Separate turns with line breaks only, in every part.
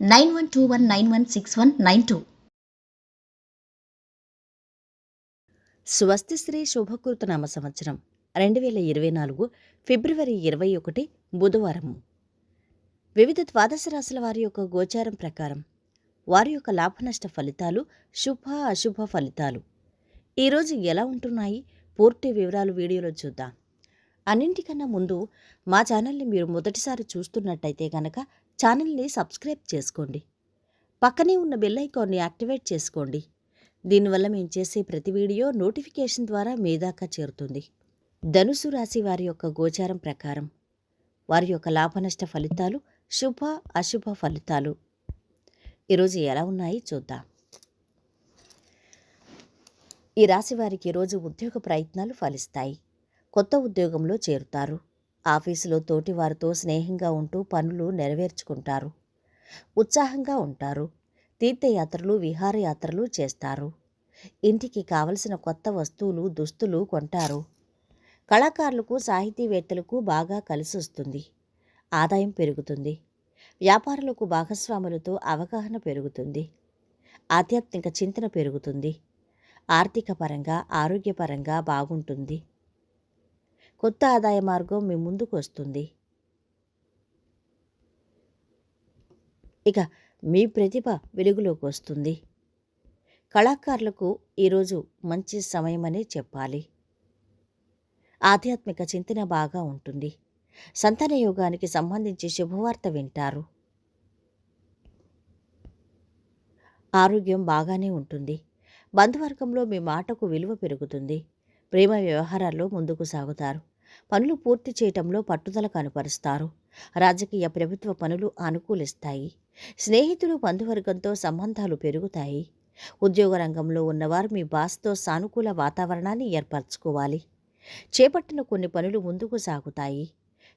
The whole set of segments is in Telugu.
nine one two one nine one six one nine two.
స్వస్తి శ్రీ సంవత్సరం రెండు వేల ఇరవై నాలుగు ఫిబ్రవరి ఇరవై ఒకటి బుధవారం వివిధ ద్వాదశ రాశుల వారి యొక్క గోచారం ప్రకారం వారి యొక్క లాభనష్ట ఫలితాలు శుభ అశుభ ఫలితాలు. ఈరోజు ఎలా ఉంటున్నాయి? పూర్తి వివరాలు వీడియోలో చూద్దాం. అన్నింటికన్నా ముందు మా ఛానల్ని మీరు మొదటిసారి చూస్తున్నట్టయితే కనుక ఛానల్ని సబ్స్క్రైబ్ చేసుకోండి. పక్కనే ఉన్న బెల్ ఐకాన్ని యాక్టివేట్ చేసుకోండి. దీనివల్ల మేము చేసే ప్రతి వీడియో నోటిఫికేషన్ ద్వారా మీ దాకా చేరుతుంది. ధనుసు రాశి వారి యొక్క గోచారం ప్రకారం వారి యొక్క లాభనష్ట ఫలితాలు శుభ అశుభ ఫలితాలు. ఈరోజు ఎలా ఉన్నాయి చూద్దాం. ఈ రాశి వారికి ఈరోజు ఉద్యోగ ప్రయత్నాలు ఫలిస్తాయి. కొత్త ఉద్యోగంలో చేరుతారు. ఆఫీసులో తోటి వారితో స్నేహంగా ఉంటూ పనులు నెరవేర్చుకుంటారు. ఉత్సాహంగా ఉంటారు. తీర్థయాత్రలు విహారయాత్రలు చేస్తారు. ఇంటికి కావలసిన కొత్త వస్తువులు దుస్తులు కొంటారు. కళాకారులకు సాహితీవేత్తలకు బాగా కలిసొస్తుంది. ఆదాయం పెరుగుతుంది. వ్యాపారులకు భాగస్వాములతో అవగాహన పెరుగుతుంది. ఆధ్యాత్మిక చింతన పెరుగుతుంది. ఆర్థిక పరంగా ఆరోగ్యపరంగా బాగుంటుంది. కొత్త ఆదాయ మార్గం మీ ముందుకు వస్తుంది. ఇక మీ ప్రతిభ వెలుగులోకి వస్తుంది. కళాకారులకు ఈరోజు మంచి సమయమనే చెప్పాలి. ఆధ్యాత్మిక చింతన బాగా ఉంటుంది. సంతాన యోగానికి సంబంధించి శుభవార్త వింటారు. ఆరోగ్యం బాగానే ఉంటుంది. బంధువర్గంలో మీ మాటకు విలువ పెరుగుతుంది. ప్రేమ వ్యవహారాల్లో ముందుకు సాగుతారు. పనులు పూర్తి చేయటంలో పట్టుదల కనపరుస్తారు. రాజకీయ ప్రభుత్వ పనులు అనుకూలిస్తాయి. స్నేహితులు బంధువర్గంతో సంబంధాలు పెరుగుతాయి. ఉద్యోగ రంగంలో ఉన్నవారు మీ బాస్తో సానుకూల వాతావరణాన్ని ఏర్పరచుకోవాలి. చేపట్టిన కొన్ని పనులు ముందుకు సాగుతాయి.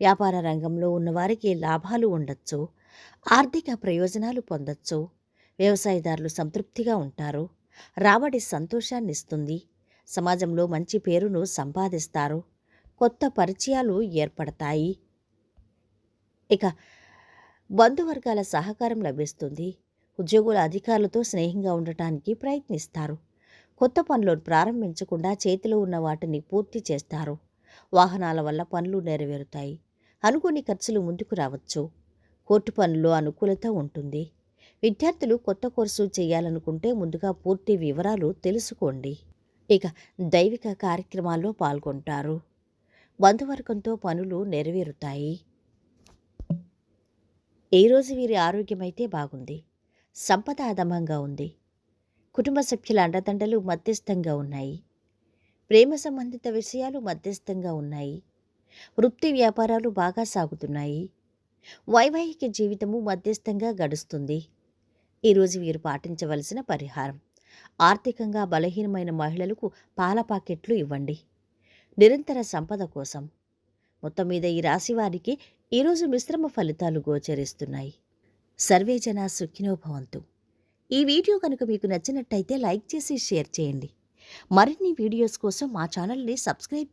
వ్యాపార రంగంలో ఉన్నవారికి లాభాలు ఉండొచ్చు. ఆర్థిక ప్రయోజనాలు పొందొచ్చు. వ్యవసాయదారులు సంతృప్తిగా ఉంటారు. రాబడి సంతోషాన్ని ఇస్తుంది సమాజంలో మంచి పేరును సంపాదిస్తారు. కొత్త పరిచయాలు ఏర్పడతాయి. ఇక బంధువర్గాల సహకారం లభిస్తుంది. ఉద్యోగుల అధికారులతో స్నేహంగా ఉండటానికి ప్రయత్నిస్తారు. కొత్త పనులను ప్రారంభించకుండా చేతిలో ఉన్న వాటిని పూర్తి చేస్తారు. వాహనాల వల్ల పనులు నెరవేరుతాయి. అనుకోని ఖర్చులు ముందుకు రావచ్చు. కోర్టు పనుల్లో అనుకూలత ఉంటుంది. విద్యార్థులు కొత్త కోర్సు చేయాలనుకుంటే ముందుగా పూర్తి వివరాలు తెలుసుకోండి. ఇక దైవిక కార్యక్రమాల్లో పాల్గొంటారు. బంధువర్గంతో పనులు నెరవేరుతాయి. ఈరోజు రోజు వీరి ఆరోగ్యమైతే బాగుంది. సంపద అధమంగా ఉంది. కుటుంబ సభ్యుల అండదండలు మధ్యస్థంగా ఉన్నాయి. ప్రేమ సంబంధిత విషయాలు మధ్యస్థంగా ఉన్నాయి. వృత్తి వ్యాపారాలు బాగా సాగుతున్నాయి. వైవాహిక జీవితము మధ్యస్థంగా గడుస్తుంది. ఈరోజు వీరు పాటించవలసిన పరిహారం. ఆర్థికంగా బలహీనమైన మహిళలకు పాల పాకెట్లు ఇవ్వండి. నిరంతర సంపద కోసం. మొత్తం మీద ఈ రాశి వారికి ఈరోజు మిశ్రమ ఫలితాలు గోచరిస్తున్నాయి. సర్వే జన ఈ వీడియో కనుక మీకు నచ్చినట్టయితే లైక్ చేసి షేర్ చేయండి. మరిన్ని వీడియోస్ కోసం మా ఛానల్ని సబ్స్క్రైబ్